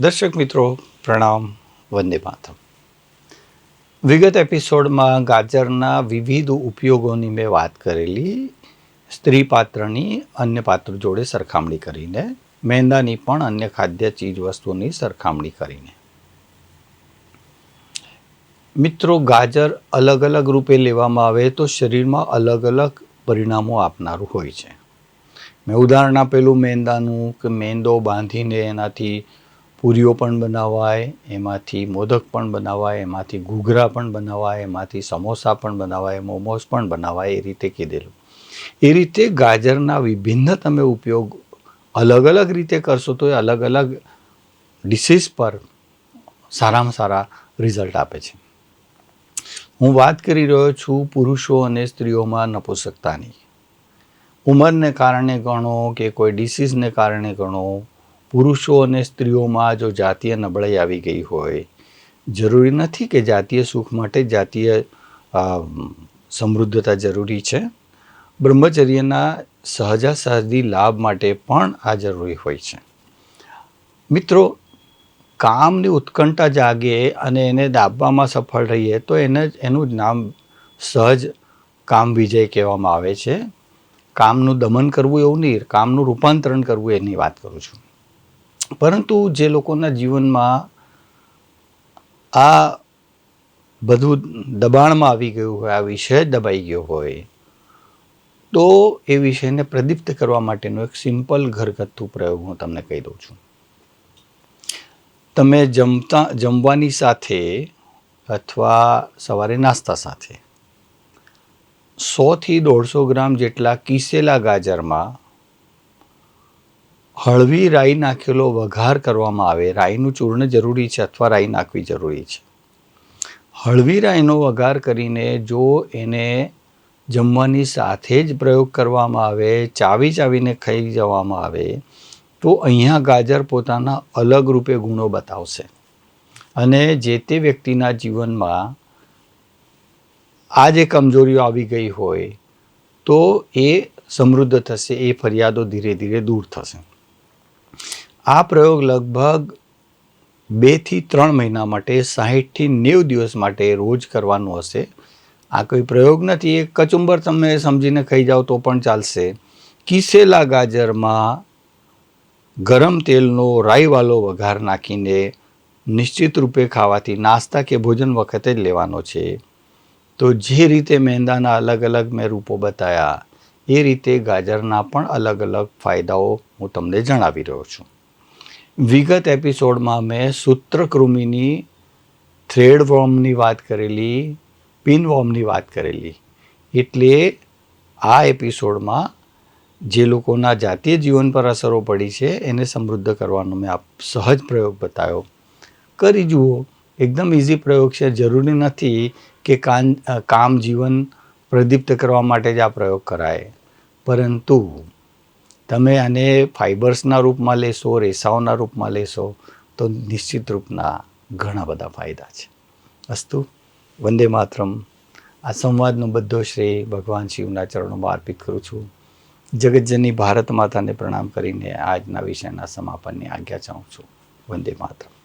દર્શક મિત્રો, પ્રણામ, વંદે માતમ વિગત એપિસોડમાં ગાજરના વિવિધ ઉપયોગોની મેં વાત કરેલી, સ્ત્રી પાત્રની અન્ય પાત્ર જોડે સરખામણી કરીને મેંદાની પણ અન્ય ખાદ્ય ચીજ વસ્તુઓની સરખામણી કરીને. મિત્રો, ગાજર અલગ અલગ રૂપે લેવામાં આવે તો શરીરમાં અલગ અલગ પરિણામો આપનારું હોય છે. મેં ઉદાહરણ આપેલું મેંદાનું કે મેંદો બાંધીને એનાથી પૂરીઓ પણ બનાવાય, એમાંથી મોદક પણ બનાવાય, એમાંથી ઘૂઘરા પણ બનાવાય, એમાંથી સમોસા પણ બનાવાય મોમોસ પણ બનાવાય, એ રીતે કીધેલું. એ રીતે ગાજરના વિભિન્ન તમે ઉપયોગ અલગ અલગ રીતે કરશો તો એ અલગ અલગ ડિસીઝ પર સારામાં સારા રિઝલ્ટ આપે છે. હું વાત કરી રહ્યો છું પુરુષો અને સ્ત્રીઓમાં નપુંસકતાની. ઉંમરને કારણે ગણો કે કોઈ ડિસીઝને કારણે ગણો પુરુષો અને સ્ત્રીઓમાં જો જાતીય નબળાઈ આવી ગઈ હોય, જરૂરી નથી કે જાતીય સુખ માટે જાતીય સમૃદ્ધતા જરૂરી છે. બ્રહ્મચર્યના સહજાસહજી લાભ માટે પણ આ જરૂરી હોય છે. મિત્રો, કામની ઉત્કંઠા જાગે અને એને દાબવામાં સફળ રહીએ તો એને જ, એનું જ નામ સહજ કામ વિજય કહેવામાં આવે છે. કામનું દમન કરવું એવું નહીં, કામનું રૂપાંતરણ કરવું એની વાત કરું છું. પરંતુ જે લોકોના જીવનમાં આ બધું દબાણમાં આવી ગયું હોય, આ વિષય દબાઈ ગયો હોય, તો એ વિષયને પ્રદીપ્ત કરવા માટેનો એક સિમ્પલ ઘરગથ્થુ પ્રયોગ હું તમને કહી દઉં છું. તમે જમતા, જમવાની સાથે અથવા સવારે નાસ્તા સાથે સોથી દોઢસો ગ્રામ જેટલા કીસેલા ગાજરમાં હળવી રાઈ નાખેલો વઘાર કરવામાં આવે. રાઈનું ચૂર્ણ જરૂરી છે અથવા રાઈ નાખવી જરૂરી છે. હળવી રાઈનો વઘાર કરીને જો એને જમવાની સાથે જ પ્રયોગ કરવામાં આવે, ચાવી ચાવીને ખાઈ જવામાં આવે, તો અહીંયા ગાજર પોતાના અલગ રૂપે ગુણો બતાવશે. અને જે તે વ્યક્તિના જીવનમાં આ જે કમજોરીઓ આવી ગઈ હોય, તો એ સમૃદ્ધ થશે, એ ફરિયાદો ધીરે ધીરે દૂર થશે. આ પ્રયોગ લગભગ બેથી ત્રણ મહિના માટે, સાહીઠથી નેવ દિવસ માટે રોજ કરવાનું હશે. આ કોઈ પ્રયોગ નથી. એ કચુંબર તમે સમજીને ખાઈ જાઓ તો પણ ચાલશે. કિસેલા ગાજરમાં ગરમ તેલનો રાઈવાલો વઘાર નાખીને નિશ્ચિત રૂપે ખાવાથી નાસ્તા કે ભોજન વખતે જ લેવાનો છે. તો જે રીતે મેંદાના અલગ અલગ મેં રૂપો બતાવ્યા એ રીતે ગાજરના પણ અલગ અલગ ફાયદાઓ હું તમને જણાવી રહ્યો છું. વિગત એપિસોડમાં મેં સૂત્રકૃમિની થ્રેડ વોર્મની વાત કરેલી પિન વોર્મની વાત કરેલી. એટલે આ એપિસોડમાં જે લોકોના જાતીય જીવન પર અસરો પડી છે, એને સમૃદ્ધ કરવાનો મેં આપ સહજ પ્રયોગ બતાવ્યો. કરી જુઓ, એકદમ ઇઝી પ્રયોગ છે. જરૂરી નથી કે કાન કામ જીવન પ્રદીપ્ત કરવા માટે જ આ પ્રયોગ કરાય. પરંતુ તમે આને ફાઇબર્સના રૂપમાં લેશો, રેસાઓના રૂપમાં લેશો, તો નિશ્ચિત રૂપના ઘણા બધા ફાયદા છે. અસ્તુ, વંદે માતરમ. આ સંવાદનો બધો શ્રેય ભગવાન શિવના ચરણોમાં અર્પિત કરું છું. જગતજનની ભારત માતાને પ્રણામ કરીને આજના વિષયના સમાપનની આજ્ઞા ચાહું છું. વંદે માતરમ.